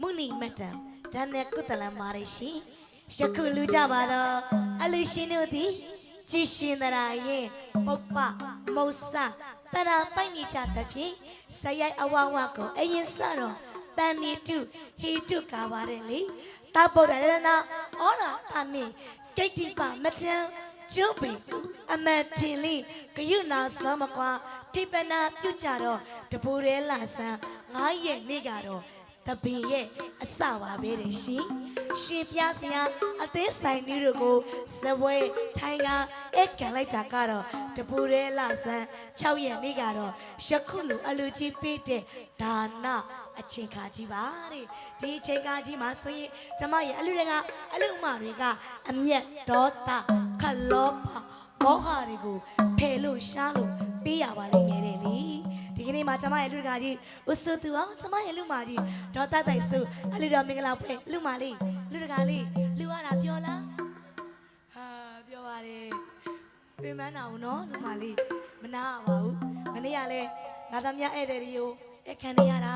မုနိမတံဒါနဲ့ကုသလမာရရှိယခုလူကြပါတော့အလူရှင်တို့သည်ကြည်ရှင်သရာရဲ့ပုပ္ပမုဆတရာပိုက်မိကြသဖြင့်ဇယိုက်အဝဝကိုအရင်စတော့တန်နီတုဟေတုကာပါတယ်လေတပုဒ္ဒရဏဩရာအနိကိတ္တိပမတံကျုပ်ပင်အမတ်တင်လေးဂယုနာသမကွာတိပနာပြုကြတော့တပူရဲလာဆန်းငါးရဲ့နေ့ကတော့ တပင်ရဲ့အစပါပဲတဲ့ရှင်ရှင်ပြဆရာအသေးဆိုင်ကြီးတို့ကိုဇပွဲထိုင်ကအဲ့ကန်လိုက်တာကတော့တပူရဲလာဆန်း6ရက်နေ့ကတော့ယခုလိုအလူကြီးပေးတဲ့ဒါနအချိန်ခါကြီးပါတဲ့ဒီအချိန်ခါကြီးမှာဆိုရင်ကျမရဲ့အလူတွေကအလူမတွေကအမျက်ဒေါသခလောဘမောဟတွေကိုဖယ်လို့ရှားလို့ပေးရပါလိမ့်မယ်တဲ့လေ ဒီကနေ့မှာကျမရဲ့လူတကာကြီးဥစုသူအောင်ကျမရဲ့လူမကြီးဒေါသတိုက်စုအလူတော်မင်္ဂလာပွဲလူမလေးလူတကာလေးလူရတာပြောလားဟာပြောပါတယ်ပင်မနာအောင်နော်လူမလေးမနာပါဘူးမနေ့ကလည်းငါသမ ्या ဧည့်သည်တွေကိုအခမ်းနေရတာ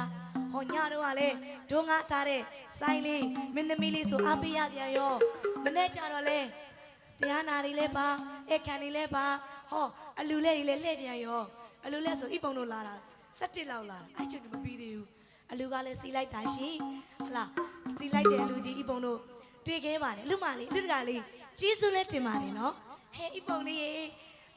ဟောညတော့ကလည်းဒုံငါထားတဲ့ဆိုင်လေးမင်းသမီးလေးဆိုအားပေးရပြန်ရောမနေ့ကျတော့လဲတရားနာတွေလည်းပါအခမ်းတွေလည်းပါဟောအလူလက်တွေလည်းလှည့်ပြန်ရော အလူလက်ဆိုဣပုံတို့လာတာ17လောက်လာအဲ့ကျုပ်မပြီးသေးဘူးအလူကလည်းစီလိုက်တာရှင်ဟလာစီလိုက်တဲ့အလူကြီးဣပုံတို့တွေ့ခဲ့ပါတယ်အလူမလေးအလူတကလေးကျေးဇူးလည်းတင်ပါတယ်နော်ဟဲ့ဣပုံလေးရေ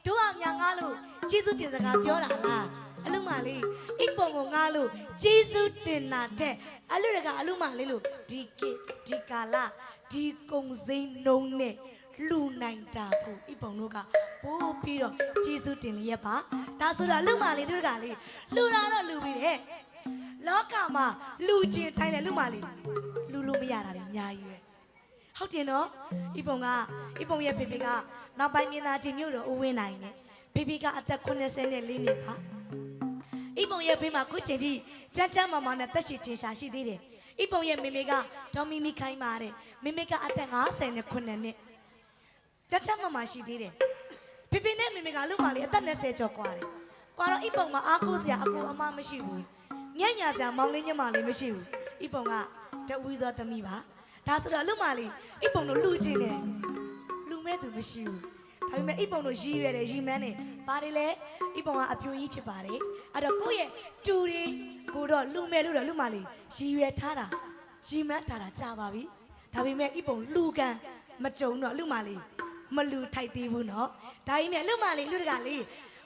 တို့အများငါလို့ကျေးဇူးတင်စကားပြောတာလားအလူမလေးဣပုံကိုငါလို့ကျေးဇူးတင်တာတဲ့အလူတကအလူမလေးလို့ဒီကိဒီကာလဒီကုံစိမ်းနှုံးနဲ့ လူနိုင်တာကိုဤပုံတို့ကပိုးပြီးတော့ကျေးဇူးတင်လျက်ပါဒါဆိုတာလူမလေးတို့ကလေလူတာတော့လူပြီးတယ်လောကမှာလူချင်းတိုင်းလဲလူမလေးလူလို့မရတာတွေအများကြီးပဲဟုတ်တယ်နော်ဤပုံကဤပုံရဲ့ဖေဖေကနောက်ပိုင်းမြင်သာချင်းမြို့တော်ဦးဝင်းနိုင်နဲ့ဖေဖေကအသက်84နှစ်ပါဤပုံရဲ့ဖေးမှာခုချိန်ထိကြမ်းကြမ်းမာမာနဲ့တက်ရှိတင်ရှာရှိသေးတယ်ဤပုံရဲ့မေမေကဒေါ်မီမီခိုင်းပါတဲ့မေမေကအသက်59နှစ် ကြက်ချက်မမရှိသေးတယ်ဖေဖေနဲ့မေမေကလူမလေးအသက်20ကျော်กว่าတယ်ကွာတော့အိပုံမှာအားကိုးစရာအကူအမမရှိဘူးညံ့ညာစရာမောင်လေးညမလေးမရှိဘူးအိပုံကတဝီသောသမီးပါဒါဆိုတော့လူမလေးအိပုံတို့လူချင်းတယ်လူမဲ့သူမရှိဘူးဒါပေမဲ့အိပုံတို့ရီးရတယ်ရီမန်းတယ်ဘာတွေလဲအိပုံကအပြူကြီးဖြစ်ပါတယ်အဲ့တော့ကိုယ့်ရဲ့တူတွေကိုတော့လူမဲ့လို့တော့လူမလေးရီးရွယ်ထားတာရီမန်းထားတာကြာပါပြီဒါပေမဲ့အိပုံလူကန်မကြုံတော့လူမလေး မလူထိုက်သေးဘူးเนาะဒါကြီးမြတ်လူမလေးလူတကလေး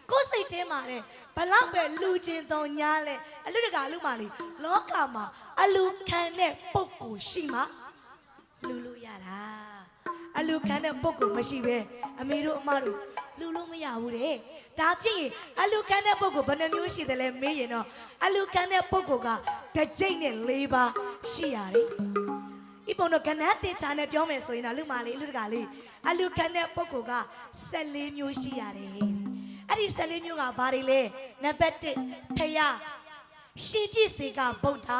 ကိုယ်စိတ်ထဲမှာတဲ့ဘလောက်ပဲလူချင်းတော်ညားလဲအလူတကလူမလေးလောကမှာအလူခံတဲ့ပုံကိုရှိမှလူလို့ရတာအလူခံတဲ့ပုံကိုမရှိပဲအမေတို့အမတို့လူလို့မရဘူးတဲ့ဒါဖြစ်ရင်အလူခံတဲ့ပုံကိုဘယ်နှမျိုးရှိတယ်လဲမေးရင်တော့အလူခံတဲ့ပုံကိုကတစ်ကြိတ်နဲ့၄ပါးရှိရတယ် ဤပုံတော့ကနတ်တင်ချာနဲ့ပြောမယ်ဆိုရင်တော့လူမလေးလူတကာလေး အလူခံတဲ့ပုံက14မျိုးရှိရတယ်တဲ့အဲ့ဒီ14မျိုးကဘာတွေလဲနံပါတ်1ဖယားရှင်ပြည့်စေကဗုဒ္ဓ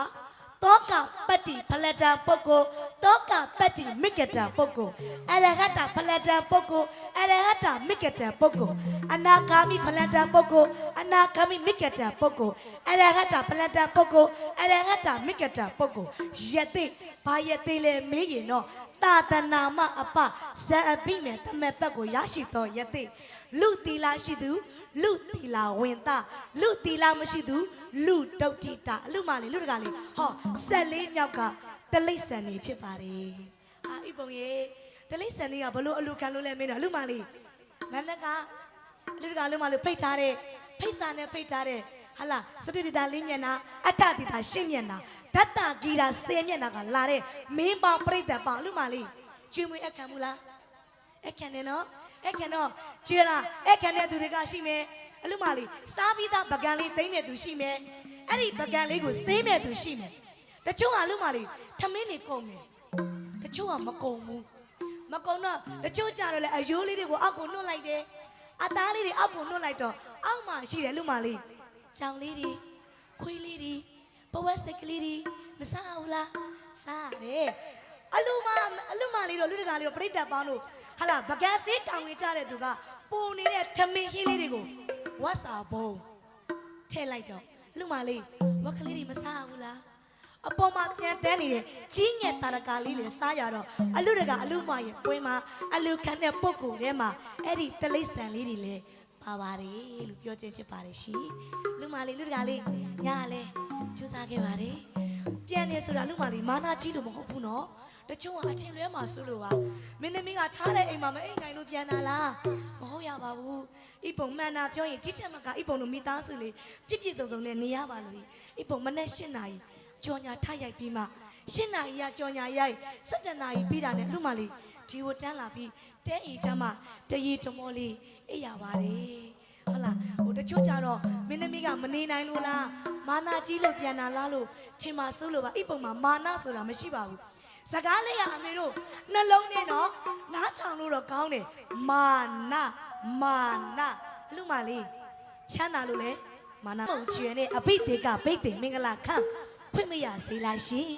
တောကပတ္တိဖလတံပုဂ္ဂိုလ်တောကပတ္တိမိကတံပုဂ္ဂိုလ်အရဟတဖလတံပုဂ္ဂိုလ်အရဟတမိကတံပုဂ္ဂိုလ်အနာဂါမိဖလတံပုဂ္ဂိုလ်အနာဂါမိမိကတံပုဂ္ဂိုလ်အရဟတဖလတံပုဂ္ဂိုလ်အရဟတမိကတံပုဂ္ဂိုလ်ယသိဘာယသိလဲမေးရင်တော့ တာတနာမအပဇံအပိမဲ့တမက်ပတ်ကိုရရှိတော်ယသိလူတီလာရှိသူလူတီလာဝင်တာလူတီလာမရှိသူလူဒုတ်တိတာအလူမလေးလူတကလေးဟောဆက်လေးမြောက်ကတလိမ့်ဆန်နေဖြစ်ပါတယ်အာဣပုံရေတလိမ့်ဆန်လေးကဘလို့အလူခံလို့လဲမင်းတို့အလူမလေးငါနဲ့ကအလူတကအလူမလေးဖိတ်ထားတဲ့ဖိတ်စာနဲ့ဖိတ်ထားတဲ့ဟာလာစတိတိတာလေးမျက်နှာအတ္တတိတာရှင်းမျက်နှာ ဓတ္တဂီရာစေမျက်နှာကလာတဲ့မင်းပေါင်းပြိတ္တပေါင်းအလူမလေးကျွေးမွေးအခမ်းမူလားအခက်နဲ့နော်အခက်တော့ကျွေးလားအခက်နဲ့သူတွေကရှိမယ်အလူမလေးစားပြီးသားပကံလေးသိမ့်မဲ့သူရှိမယ်အဲ့ဒီပကံလေးကိုစေးမဲ့သူရှိမယ်တချို့ကအလူမလေးထမင်းနေကုန်တယ်တချို့ကမကုန်ဘူးမကုန်တော့တချို့ကြတော့လေအယိုးလေးတွေကိုအောက်ကိုနှုတ်လိုက်တယ်အသားလေးတွေအောက်ကိုနှုတ်လိုက်တော့အောက်မှာရှိတယ်အလူမလေးချောင်းလေးတွေခွေးလေးတွေ ပဝက်စိတ်ကလေးတွေမစားဘူးလားစားရတယ်အလူမအလူမလေးတို့လူတကာလေးတို့ပြိတ္တပေါင်းတို့ဟာလာပကက်စေးတောင်ဝင်ကြတဲ့သူကပုံနေတဲ့ထမင်းဟင်းလေးတွေကိုဝတ်စာဘုံထည့်လိုက်တော့လူမလေးဝက်ကလေးတွေမစားဘူးလားအပေါ်မှာပြန်တန်းနေတဲ့ကြီးငယ်တာရကာလေးတွေစားရတော့အလူတကအလူမရဲ့ပွဲမှာအလူခံတဲ့ပုတ်ကိုယ်ထဲမှာအဲ့ဒီတလိษံလေးတွေလည်းပါပါတယ်လို့ပြောခြင်းဖြစ်ပါတယ်ရှင်လူမလေးလူတကလေးညာလ ည်းစူးစမ်းခဲ့ပါတယ်ပြန်နေဆိုတာလူမလေးမာနာကြီးလို့မဟုတ်ဘူးနော်တချို့ကအထင်လွဲမှာဆိုလို့ပါမင်းသမီးကထားတဲ့အိမ်မှာမအိမ်နိုင်လို့ပြန်လာလားမဟုတ်ရပါဘူးဤပုံမှန်တာပြောရင်တိချက်မကဤပုံတို့မိသားစုလေးပြည့်ပြည့်စုံစုံနဲ့နေရပါလို့ဤပုံမနဲ့ရှင်းနိုင်ကြော်ညာထရိုက်ပြီးမှရှင်းနိုင်ရကြော်ညာရိုက်စက်တနာကြီးပြီးတာနဲ့လူမလေးဒီကိုတန်းလာပြီးတဲအိမ်ချမ်းမှာတရီတမောလေးအေးရပါတယ်ဟုတ်လားဟိုတချို့ကြတော့မင်းသမီးကမနေနိုင်လို့လား မာနာကြီးလို့ပြန်လာလားလို့ချင်းမဆိုးလို့ပါဤပုံမှာမာနာဆိုတာမရှိပါဘူးစကားလေးကအမေတို့နှလုံးနဲ့နော်နားထောင်လို့တော့ကောင်းတယ်မာနမာနအလူမလေးချမ်းသာလို့လေမာနပုံကျွယ်နဲ့အဘိတေကဘိတ်တင်မင်္ဂလာခန့်ဖွင့်မရစေလားရှင်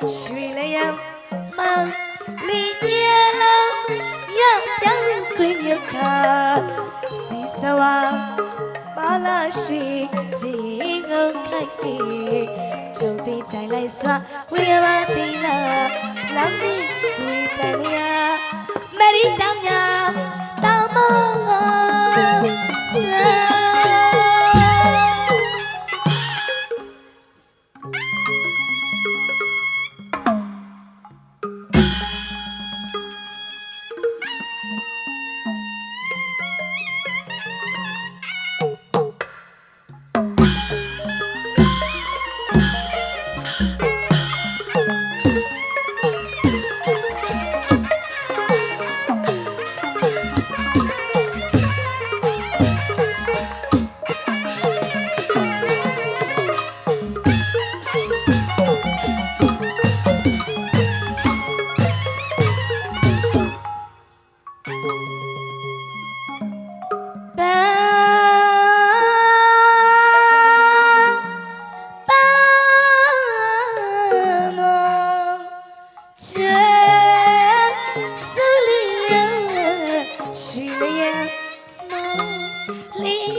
ရွှေလေးရမောင်လေးပြလုံးညပြောင်းခွင့်မြခါစီစဝါပါလာရွှေခြင်းငုံခိုက်ပေကျုံသိချိုင်လိုက်စွာဝေဝတိလာလောင်းနေဝေတန်ရမရီတောင်ညာ မောင်လေး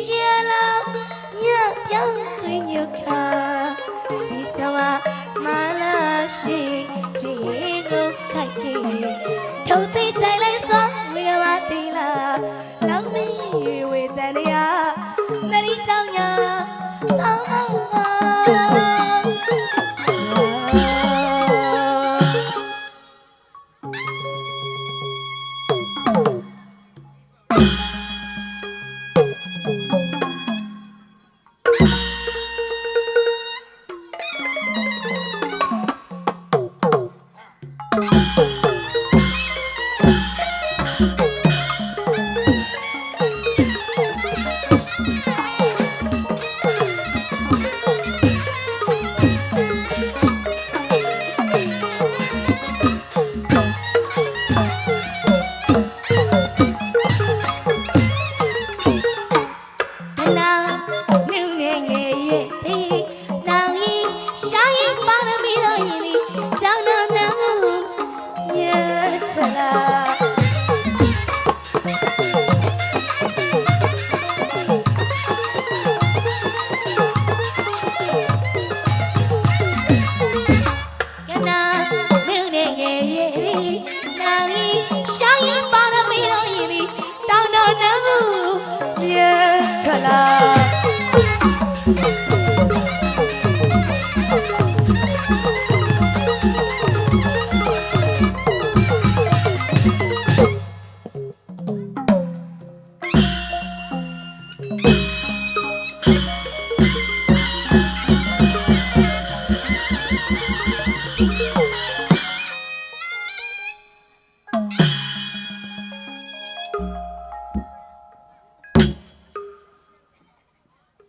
খেলা